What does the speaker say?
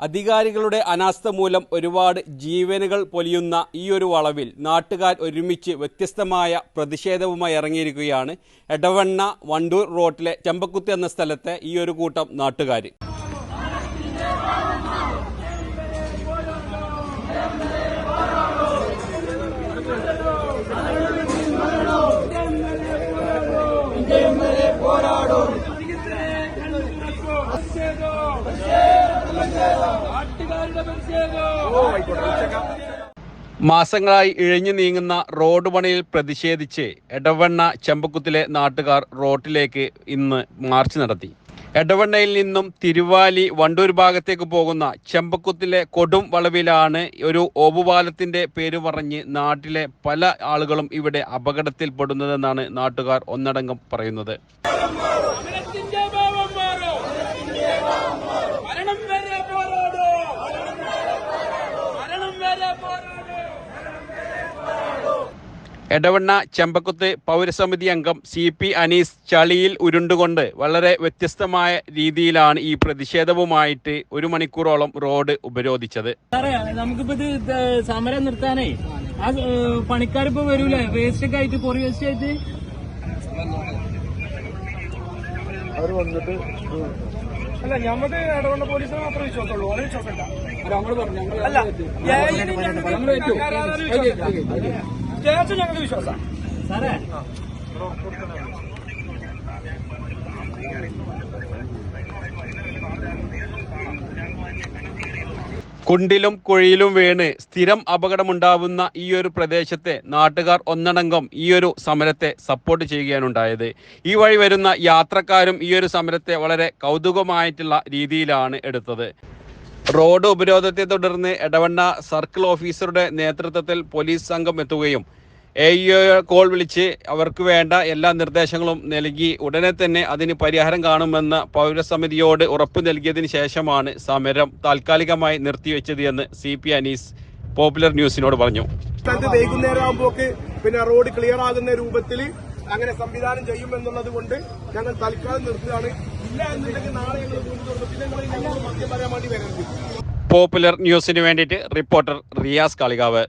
അധികാരികളുടെ അനാസ്ഥ മൂലം ഒരുപാട് ജീവനുകൾ പൊലിയുന്ന ഈ ഒരു വളവിൽ നാട്ടുകാർ ഒരുമിച്ച് വ്യത്യസ്തമായ പ്രതിഷേധവുമായി ഇറങ്ങിയിരിക്കുകയാണ്. എടവണ്ണ വണ്ടൂർ റോട്ടിലെ ചെമ്പക്കുത്ത് എന്ന സ്ഥലത്തെ ഈ ഒരു കൂട്ടം നാട്ടുകാർ മാസങ്ങളായി ഇഴഞ്ഞു നീങ്ങുന്ന റോഡ് പണിയിൽ പ്രതിഷേധിച്ച് എടവണ്ണ ചെമ്പക്കുത്തിലെ നാട്ടുകാർ റോട്ടിലേക്ക് ഇന്ന് മാർച്ച് നടത്തി. എടവണ്ണയിൽ നിന്നും തിരുവാലി വണ്ടൂർ ഭാഗത്തേക്ക് പോകുന്ന ചെമ്പക്കുത്തിലെ കൊടും വളവിലാണ് ഒരു ഓപുപാലത്തിന്റെ പേര് പറഞ്ഞ് നാട്ടിലെ പല ആളുകളും ഇവിടെ അപകടത്തിൽപ്പെടുന്നതെന്നാണ് നാട്ടുകാർ ഒന്നടങ്കം പറയുന്നത്. എടവണ്ണ ചെമ്പക്കുത്ത് പൗരസമിതി അംഗം സി പി അനീസ് ചളിയിൽ ഉരുണ്ടുകൊണ്ട് വളരെ വ്യത്യസ്തമായ രീതിയിലാണ് ഈ പ്രതിഷേധവുമായിട്ട് ഒരു മണിക്കൂറോളം റോഡ് ഉപരോധിച്ചത്. സാറേ നമുക്കിപ്പോ ഇത് സമരം നിർത്താനേ ആ പണിക്കാരിപ്പോ വരൂലേ? വേസ്റ്റ് ഒക്കെ ആയിട്ട് കൊറി വേസ്റ്റ് ആയിട്ട്? അല്ല ഞമ്മക്ക് ഇടവണ്ണ പോലീസിനെ മാത്രമേ വിശ്വാസമുള്ളൂ. ഓരോ വിശ്വാസമില്ല. അല്ല പറഞ്ഞു ഞങ്ങൾക്ക് സ്റ്റേഷൻ ഞങ്ങൾക്ക് വിശ്വാസം. സാറേ. കുണ്ടിലും കുഴിയിലും വീണ് സ്ഥിരം അപകടമുണ്ടാവുന്ന ഈ ഒരു പ്രദേശത്തെ നാട്ടുകാർ ഒന്നടങ്കം ഈ ഒരു സമരത്തെ സപ്പോർട്ട് ചെയ്യുകയാണ് ഉണ്ടായത് ഈ വഴി വരുന്ന യാത്രക്കാരും ഈ ഒരു സമരത്തെ വളരെ കൗതുകമായിട്ടുള്ള രീതിയിലാണ് എടുത്തത്. റോഡ് ഉപരോധത്തെ തുടർന്ന് എടവണ്ണ സർക്കിൾ ഓഫീസറുടെ നേതൃത്വത്തിൽ പോലീസ് സംഘം എത്തുകയും എ കോൾ വിളിച്ച് അവർക്ക് വേണ്ട എല്ലാ നിർദ്ദേശങ്ങളും നൽകി. ഉടനെ തന്നെ അതിന് പരിഹാരം കാണുമെന്ന പൗരസമിതിയോട് ഉറപ്പ് നൽകിയതിന് ശേഷമാണ് സമരം താൽക്കാലികമായി നിർത്തിവെച്ചത് എന്ന് സി പി അനീസ് പോപ്പുലർ ന്യൂസിനോട് പറഞ്ഞു. വൈകുന്നേരം ആകുമ്പോൾ പിന്നെ റോഡ് ക്ലിയർ ആകുന്ന രൂപത്തിൽ അങ്ങനെ സംവിധാനം ചെയ്യുമെന്നുള്ളത് കൊണ്ട് ഞങ്ങൾ തൽക്കാലം നിർത്തുകയാണ്. ഇല്ല എന്നുണ്ടെങ്കിൽ നാളെ ഞങ്ങൾ. പിന്നെ ഞങ്ങൾ മദ്യം പറയാൻ വേണ്ടി വരരുത് പോപ്പുലർ ന്യൂസിന് വേണ്ടിയിട്ട് റിപ്പോർട്ടർ റിയാസ് കാളികാവ്.